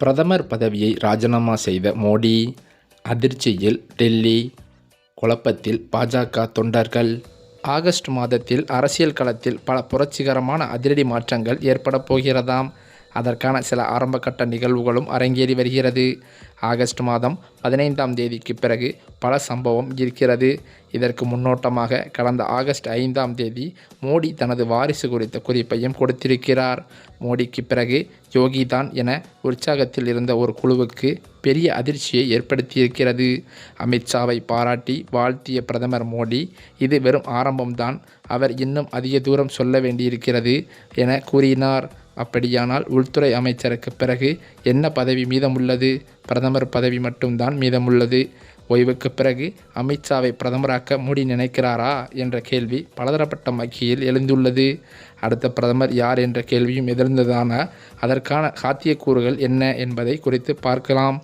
பிரதமர் பதவியை ராஜினாமா செய்த மோடி அதிர்ச்சியில் டெல்லி குழப்பத்தில் பாஜக தொண்டர்கள். ஆகஸ்ட் மாதத்தில் அரசியல் களத்தில் பல புரட்சிகரமான அதிரடி மாற்றங்கள் ஏற்படப் போகிறதாம். அதற்கான சில ஆரம்பகட்ட நிகழ்வுகளும் அரங்கேறி வருகிறது. ஆகஸ்ட் மாதம் பதினைந்தாம் தேதிக்கு பிறகு பல சம்பவம் இருக்கிறது. இதற்கு முன்னோட்டமாக கடந்த ஆகஸ்ட் ஐந்தாம் தேதி மோடி தனது வாரிசு குறித்த குறிப்பையும் கொடுத்திருக்கிறார். மோடிக்கு பிறகு யோகிதான் என உற்சாகத்தில் இருந்த ஒரு குழுவுக்கு பெரிய அதிர்ச்சியை ஏற்படுத்தியிருக்கிறது. அமித்ஷாவை பாராட்டி வாழ்த்திய பிரதமர் மோடி இது வெறும் ஆரம்பம்தான். அவர் இன்னும் அதிக தூரம் சொல்ல வேண்டியிருக்கிறது என கூறினார். அப்படியானால் உள்துறை அமைச்சருக்கு பிறகு என்ன பதவி மீதமுள்ளது? பிரதமர் பதவி மட்டும்தான் மீதமுள்ளது. ஓய்வுக்கு பிறகு அமித்ஷாவை பிரதமராக்க மோடி நினைக்கிறாரா? என்ற கேள்வி பலதரப்பட்ட வகையில் எழுந்துள்ளது. அடுத்த பிரதமர் யார் என்ற கேள்வியும் எதிர்ந்ததான அதற்கான சாத்தியக்கூறுகள் என்ன என்பதை குறித்து பார்க்கலாம்.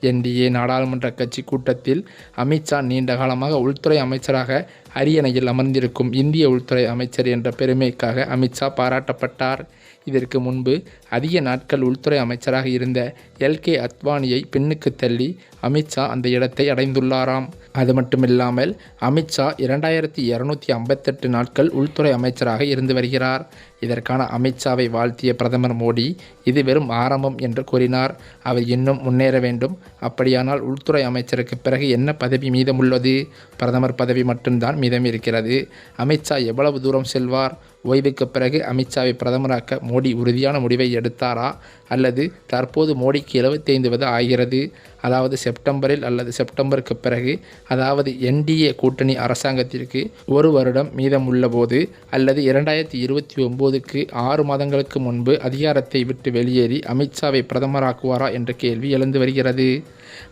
என்டிஏ நாடாளுமன்ற கட்சி கூட்டத்தில் அமித்ஷா நீண்ட காலமாக உள்துறை அமைச்சராக அரியணையில் அமர்ந்திருக்கும் இந்திய உள்துறை அமைச்சர் என்ற பெருமைக்காக அமித்ஷா பாராட்டப்பட்டார். இதற்கு முன்பு அதிக நாட்கள் உள்துறை அமைச்சராக இருந்த எல். கே. அத்வானியை பின்னுக்கு தள்ளி அமித்ஷா அந்த இடத்தை அடைந்துள்ளாராம். அது மட்டுமில்லாமல் அமித்ஷா இரண்டாயிரத்தி இரநூத்தி ஐம்பத்தெட்டு நாட்கள் உள்துறை அமைச்சராக இருந்து வருகிறார். இதற்கான அமித்ஷாவை வாழ்த்திய பிரதமர் மோடி இது வெறும் ஆரம்பம் என்று கூறினார். அவர் இன்னும் முன்னேற வேண்டும். அப்படியானால் உள்துறை அமைச்சருக்கு பிறகு என்ன பதவி மீதமுள்ளது? பிரதமர் பதவி மட்டும்தான் மீதம் இருக்கிறது. அமித்ஷா எவ்வளவு தூரம் செல்வார்? ஓய்வுக்கு பிறகு அமித்ஷாவை பிரதமராக்க மோடி உறுதியான முடிவை எடுத்தாரா? அல்லது தற்போது மோடிக்கு எழுபத்தைந்து வது ஆகிறது. அதாவது செப்டம்பரில் அல்லது செப்டம்பருக்கு பிறகு அதாவது என்டிஏ கூட்டணி அரசாங்கத்திற்கு ஒரு வருடம் மீதமுள்ள போது அல்லது இரண்டாயிரத்தி இருபத்தி ஒம்போதுக்கு ஆறு மாதங்களுக்கு முன்பு அதிகாரத்தை விட்டு வெளியேறி அமித்ஷாவை பிரதமராக்குவாரா என்ற கேள்வி எழுந்து வருகிறது.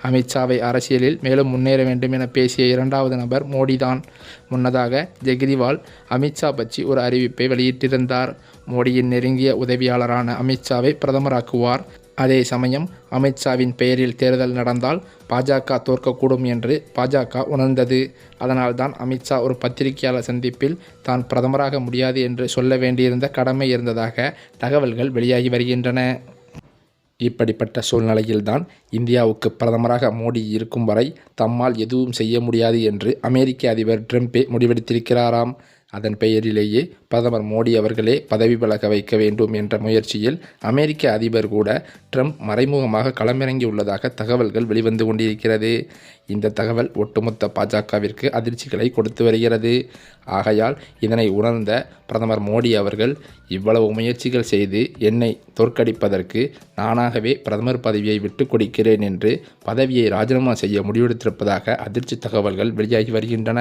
அமித்ஷாவை அரசியலில் மேலும் முன்னேற வேண்டும் என பேசிய இரண்டாவது நபர் மோடிதான். முன்னதாக ஜெக்ரிவால் அமித்ஷா பற்றி ஒரு அறிவிப்பை வெளியிட்டிருந்தார். மோடியின் நெருங்கிய உதவியாளரான அமித்ஷாவை பிரதமராக்குவார். அதே சமயம் அமித்ஷாவின் பெயரில் தேர்தல் நடந்தால் பாஜக தோற்கக்கூடும் என்று பாஜக உணர்ந்தது. அதனால்தான் அமித்ஷா ஒரு பத்திரிகையாளர் சந்திப்பில் தான் பிரதமராக முடியாது என்று சொல்ல வேண்டியிருந்த கடமை இருந்ததாக தகவல்கள் வெளியாகி வருகின்றன. இப்படிப்பட்ட சூழ்நிலையில்தான் இந்தியாவுக்கு பிரதமராக மோடி இருக்கும் வரை தம்மால் எதுவும் செய்ய முடியாது என்று அமெரிக்க அதிபர் ட்ரம்பே முடிவெடுத்திருக்கிறாராம். அதன் பெயரிலேயே பிரதமர் மோடி அவர்களே பதவி பழக வைக்க வேண்டும் என்ற முயற்சியில் அமெரிக்க அதிபர் கூட ட்ரம்ப் மறைமுகமாக களமிறங்கியுள்ளதாக தகவல்கள் வெளிவந்து கொண்டிருக்கிறது. இந்த தகவல் ஒட்டுமொத்த பாஜகவிற்கு அதிர்ச்சிகளை கொடுத்து வருகிறது. ஆகையால் இதனை உணர்ந்த பிரதமர் மோடி அவர்கள் இவ்வளவு முயற்சிகள் செய்து என்னை தோற்கடிப்பதற்கு நானாகவே பிரதமர் பதவியை விட்டு கொடுக்கிறேன் என்று பதவியை ராஜினாமா செய்ய முடிவெடுத்திருப்பதாக அதிர்ச்சி தகவல்கள் வெளியாகி வருகின்றன.